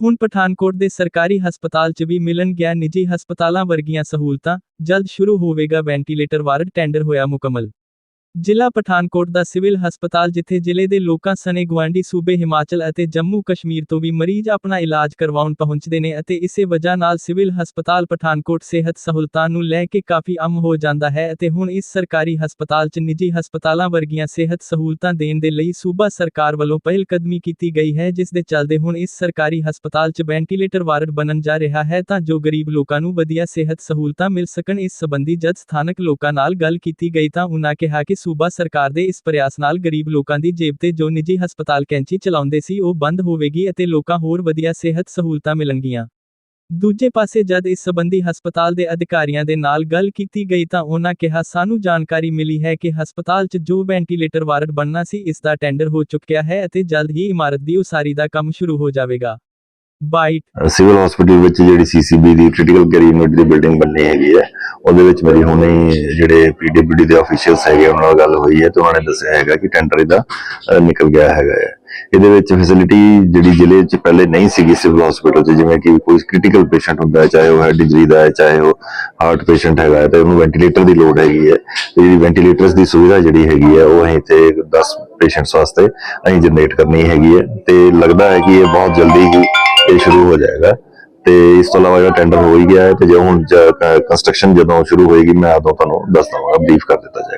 ਹੁਣ ਪਠਾਨਕੋਟ ਦੇ ਸਰਕਾਰੀ ਹਸਪਤਾਲ 'ਚ ਵੀ ਮਿਲਣ ਗਿਆ ਨਿੱਜੀ ਹਸਪਤਾਲਾਂ ਵਰਗੀਆਂ ਸਹੂਲਤਾਂ, ਜਲਦ ਸ਼ੁਰੂ ਹੋਵੇਗਾ ਵੈਂਟੀਲੇਟਰ ਵਾਰਡ ਟੈਂਡਰ ਹੋਇਆ ਮੁਕੰਮਲ। ਜ਼ਿਲ੍ਹਾ ਪਠਾਨਕੋਟ ਦਾ ਸਿਵਲ ਹਸਪਤਾਲ ਜਿੱਥੇ ਜ਼ਿਲ੍ਹੇ ਦੇ ਲੋਕਾਂ ਸਣੇ ਗੁਆਂਢੀ ਸੂਬੇ ਹਿਮਾਚਲ ਅਤੇ ਜੰਮੂ ਕਸ਼ਮੀਰ ਤੋਂ ਵੀ ਮਰੀਜ਼ ਆਪਣਾ ਇਲਾਜ ਕਰਵਾਉਣ ਪਹੁੰਚਦੇ ਨੇ ਅਤੇ ਇਸੇ ਵਜ੍ਹਾ ਨਾਲ ਸਿਵਲ ਹਸਪਤਾਲ ਪਠਾਨਕੋਟ ਸਿਹਤ ਸਹੂਲਤਾਂ ਨੂੰ ਲੈ ਕੇ ਕਾਫੀ ਅਮ ਹੋ ਜਾਂਦਾ ਹੈ ਅਤੇ ਹੁਣ ਇਸ ਸਰਕਾਰੀ ਹਸਪਤਾਲ 'ਚ ਨਿੱਜੀ ਹਸਪਤਾਲਾਂ ਵਰਗੀਆਂ ਸਿਹਤ ਸਹੂਲਤਾਂ ਦੇਣ ਦੇ ਲਈ ਸੂਬਾ ਸਰਕਾਰ ਵੱਲੋਂ ਪਹਿਲ ਕਦਮੀ ਕੀਤੀ ਗਈ ਹੈ, ਜਿਸ ਦੇ ਚੱਲਦੇ ਹੁਣ ਇਸ ਸਰਕਾਰੀ ਹਸਪਤਾਲ 'ਚ ਵੈਂਟੀਲੇਟਰ ਵਾਰਡ ਬਣਨ ਜਾ ਰਿਹਾ ਹੈ ਤਾਂ ਜੋ ਗਰੀਬ ਲੋਕਾਂ ਨੂੰ ਵਧੀਆ ਸਿਹਤ ਸਹੂਲਤਾਂ ਮਿਲ ਸਕਣ। ਇਸ ਸੰਬੰਧੀ ਜਦ ਸਥਾਨਕ ਲੋਕਾਂ ਨਾਲ ਗੱਲ ਕੀਤੀ ਗਈ ਤਾਂ ਉਨ੍ਹਾਂ ਕਿਹਾ ਕਿ ਸੂਬਾ ਸਰਕਾਰ ਦੇ ਇਸ ਪ੍ਰਯਾਸ ਨਾਲ ਗਰੀਬ ਲੋਕਾਂ ਦੀ ਜੇਬ ਤੇ ਜੋ ਨਿੱਜੀ ਹਸਪਤਾਲ ਕੈਂਚੀ ਚਲਾਉਂਦੇ ਸੀ, ਉਹ ਬੰਦ ਹੋਵੇਗੀ ਅਤੇ ਲੋਕਾਂ ਹੋਰ ਵਧੀਆ ਸਿਹਤ ਸਹੂਲਤਾਂ ਮਿਲਣਗੀਆਂ। ਦੂਜੇ ਪਾਸੇ ਜਦ ਇਸ ਸਬੰਧੀ ਹਸਪਤਾਲ ਦੇ ਅਧਿਕਾਰੀਆਂ ਦੇ ਨਾਲ ਗੱਲ ਕੀਤੀ ਗਈ ਤਾਂ ਉਹਨਾਂ ਕਿਹਾ, ਸਾਨੂੰ ਜਾਣਕਾਰੀ ਮਿਲੀ ਹੈ ਕਿ ਹਸਪਤਾਲ 'ਚ ਜੋ ਵੈਂਟੀਲੇਟਰ ਵਾਰਡ ਬਣਨਾ ਸੀ, ਇਸ ਦਾ ਟੈਂਡਰ ਹੋ ਚੁੱਕਿਆ ਹੈ ਅਤੇ ਜਲਦ ਹੀ ਇਮਾਰਤ ਦੀ ਉਸਾਰੀ ਦਾ ਕੰਮ ਸ਼ੁਰੂ ਹੋ ਜਾਵੇਗਾ। ਬਾਈਟ ਸਿਵਲ ਹਸਪੀਟਲ ਵਿੱਚ ਜਿਹੜੀ ਸੀਸੀਬੀ ਦੀ ਕ੍ਰਿਟੀਕਲ ਕੇਅਰ ਯੂਨਿਟ ਦੀ ਬਿਲਡਿੰਗ ਬਣਨੀ ਹੈਗੀ ਹੈ, ਉਹਦੇ ਵਿੱਚ ਮੇਰੀ ਹੁਣੇ ਜਿਹੜੇ ਪੀਡਬਲਯੂਡੀ ਦੇ ਆਫੀਸ਼ੀਅਲਸ ਹੈਗੇ ਉਹਨਾਂ ਨਾਲ ਗੱਲ ਹੋਈ ਹੈ ਤੇ ਉਹਨਾਂ ਨੇ ਦੱਸਿਆ ਹੈਗਾ ਕਿ ਟੈਂਡਰ ਇਹਦਾ ਨਿਕਲ ਗਿਆ ਹੈਗਾ ਹੈ। ਇਹਦੇ ਵਿੱਚ ਫੈਸਿਲਿਟੀ ਜਿਹੜੀ ਜ਼ਿਲ੍ਹੇ 'ਚ ਪਹਿਲੇ ਨਹੀਂ ਸੀਗੀ ਸਿਵਲ ਹਸਪੀਟਲ 'ਚ, ਜਿਵੇਂ ਕਿ ਕੋਈ ਕ੍ਰਿਟੀਕਲ ਪੇਸ਼ੈਂਟ ਹੁੰਦਾ ਹੈ, ਚਾਹੇ ਉਹ ਹੈਡ ਇੰਜਰੀ ਦਾ ਹੈ, ਚਾਹੇ ਉਹ ਹਾਰਟ ਪੇਸ਼ੈਂਟ ਹੈਗਾ ਹੈ, ਤੇ ਉਹਨੂੰ ਵੈਂਟੀਲੇਟਰ ਦੀ ਲੋੜ ਹੈਗੀ ਹੈ। ਤੇ ਜਿਹੜੀ ਵੈਂਟੀਲੇਟਰਸ ਦੀ ਸੁਵਿਧਾ ਜਿਹੜੀ ਹੈਗੀ ਹੈ, ਉਹ ਅਸੀਂ ਤੇ 10 ਪੇਸ਼ੈਂਟਸ ਵਾਸਤੇ ਅਸੀਂ ਜਨਰੇਟ ਕਰਨੀ ਹੈਗੀ ਹੈ। ਤੇ ਲੱਗਦਾ ਹੈ ਕਿ ਇਹ ਬਹੁਤ ਜਲਦੀ ਹੀ ਇਹ ਸ਼ੁਰੂ ਹੋ ਜਾਏਗਾ। ਤੇ ਇਸ ਤੋਂ ਇਲਾਵਾ ਜਿਹੜਾ ਟੈਂਡਰ ਹੋ ਹੀ ਗਿਆ ਹੈ, ਤੇ ਜੇ ਹੁਣ ਕੰਸਟਰਕਸ਼ਨ ਜਦੋਂ ਸ਼ੁਰੂ ਹੋਏਗੀ, ਮੈਂ ਉਦੋਂ ਤੁਹਾਨੂੰ ਦੱਸ ਦਵਾਂਗਾ ਬਰੀਫ ਕਰ ਦਿੱਤਾ ਜਾਏਗਾ।